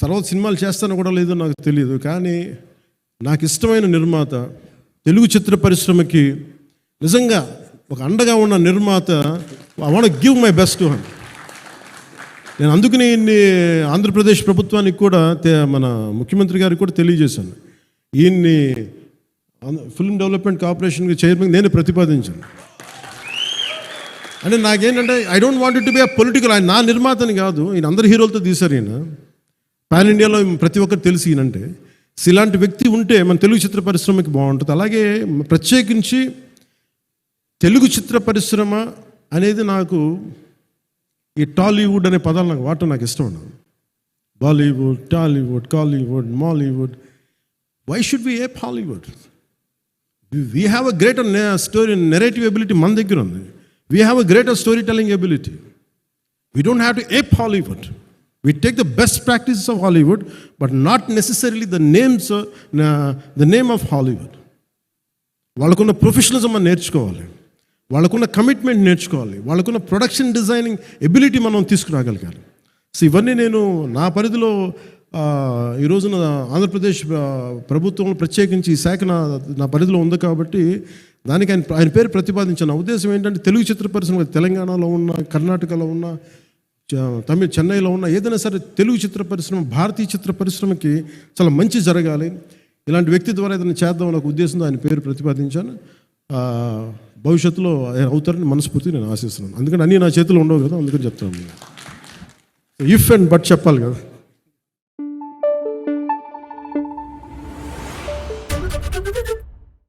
తర్వాత సినిమాలు చేస్తాను కూడా లేదో నాకు తెలియదు కానీ నాకు ఇష్టమైన నిర్మాత తెలుగు చిత్ర పరిశ్రమకి నిజంగా ఒక అండగా ఉన్న నిర్మాత I want give my best హన్ నేను అందుకని ఇన్ని ఆంధ్రప్రదేశ్ ప్రభుత్వానికి కూడా మన ముఖ్యమంత్రి గారికి కూడా తెలియజేశాను. ఈయన్ని ఫిల్మ్ డెవలప్మెంట్ కార్పొరేషన్కి చైర్మన్ నేను ప్రతిపాదించాను. అంటే నాకేంటంటే I don't want to be a political ఆయన నా నిర్మాతని కాదు ఈయన అందరు హీరోలతో తీశారు ఈయన. పాన్ ఇండియాలో ప్రతి ఒక్కరు తెలిసి ఈయనంటే. ఇలాంటి వ్యక్తి ఉంటే మన తెలుగు చిత్ర పరిశ్రమకి బాగుంటుంది. అలాగే ప్రత్యేకించి తెలుగు చిత్ర పరిశ్రమ అనేది నాకు ఈ టాలీవుడ్ అనే పదాలు నాకు వాడటం నాకు ఇష్టం ఉండదు. Bollywood Tollywood Kollywood Mollywood. Why should be a Hollywood we have a greater story narrative ability మన దగ్గర ఉంది. We have a greater story telling ability we don't have to a Hollywood we take the best practices of Hollywood but not necessarily the names the name of Hollywood వాళ్ళకున్న professionalism మనం నేర్చుకోవాలి. వాళ్ళకున్న commitment నేర్చుకోవాలి. వాళ్ళకున్న production designing ability మనం తీసుకురాగలగాలి. So ఇవన్నీ నేను నా పరిధిలో ఈ రోజున ఆంధ్రప్రదేశ్ ప్రభుత్వం ప్రత్యేకించి ఈ శాఖ నా నా పరిధిలో ఉంది కాబట్టి దానికి ఆయన ఆయన పేరు ప్రతిపాదించిన. ఉద్దేశం ఏంటంటే తెలుగు చిత్ర పరిశ్రమ తెలంగాణలో ఉన్న కర్ణాటకలో ఉన్న తమిళ చెన్నైలో ఉన్న ఏదైనా సరే తెలుగు చిత్ర పరిశ్రమ భారతీయ చిత్ర పరిశ్రమకి చాలా మంచి జరగాలి. ఇలాంటి వ్యక్తి ద్వారా ఏదైనా చేద్దాం ఒక ఉద్దేశంతో ఆయన పేరు ప్రతిపాదించాను. భవిష్యత్తులో ఆయన అవుతారని మనస్ఫూర్తి నేను ఆశిస్తున్నాను. అందుకని అన్నీ నా చేతిలో ఉండవు కదా అందుకని చెప్తాను ఇఫ్ అండ్ బట్ చెప్పాలి కదా.